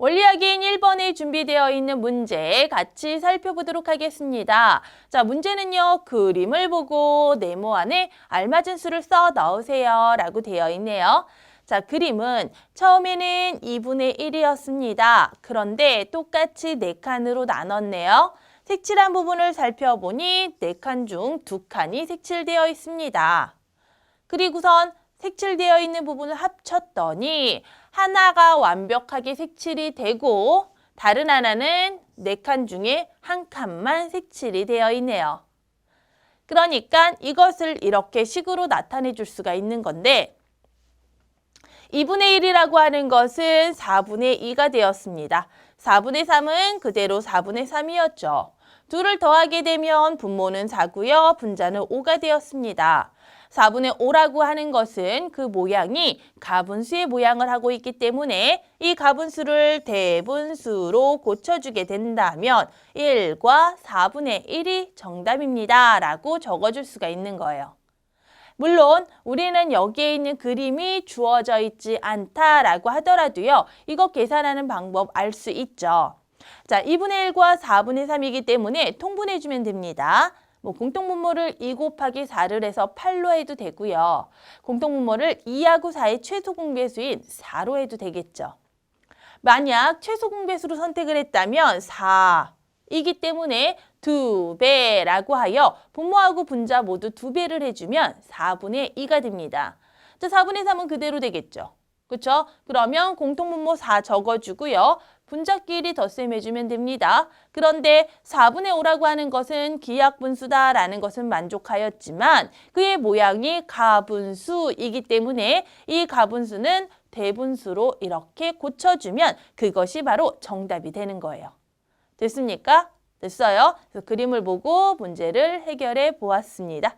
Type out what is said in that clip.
원리학인 1번에 준비되어 있는 문제 같이 살펴보도록 하겠습니다. 자, 문제는요. 그림을 보고 네모 안에 알맞은 수를 써 넣으세요. 라고 되어 있네요. 자, 그림은 처음에는 2분의 1이었습니다. 그런데 똑같이 4칸으로 나눴네요. 색칠한 부분을 살펴보니 4칸 중 2칸이 색칠되어 있습니다. 그리고선 색칠되어 있는 부분을 합쳤더니 하나가 완벽하게 색칠이 되고 다른 하나는 네 칸 중에 한 칸만 색칠이 되어 있네요. 그러니까 이것을 이렇게 식으로 나타내 줄 수가 있는 건데 2분의 1이라고 하는 것은 4분의 2가 되었습니다. 4분의 3은 그대로 4분의 3이었죠. 둘을 더하게 되면 분모는 4고요. 분자는 5가 되었습니다. 4분의 5라고 하는 것은 그 모양이 가분수의 모양을 하고 있기 때문에 이 가분수를 대분수로 고쳐주게 된다면 1과 4분의 1이 정답입니다. 라고 적어줄 수가 있는 거예요. 물론 우리는 여기에 있는 그림이 주어져 있지 않다라고 하더라도요. 이거 계산하는 방법 알 수 있죠. 자, 2분의 1과 4분의 3이기 때문에 통분해주면 됩니다. 뭐 공통분모를 2 곱하기 4를 해서 8로 해도 되고요. 공통분모를 2하고 4의 최소 공배수인 4로 해도 되겠죠. 만약 최소 공배수로 선택을 했다면 4이기 때문에 2배라고 하여 분모하고 분자 모두 2배를 해주면 4분의 2가 됩니다. 자, 4분의 3은 그대로 되겠죠. 그렇죠? 그러면 공통분모 4 적어주고요. 분자끼리 덧셈해주면 됩니다. 그런데 4분의 5라고 하는 것은 기약분수다라는 것은 만족하였지만 그의 모양이 가분수이기 때문에 이 가분수는 대분수로 이렇게 고쳐주면 그것이 바로 정답이 되는 거예요. 됐습니까? 됐어요? 그래서 그림을 보고 문제를 해결해 보았습니다.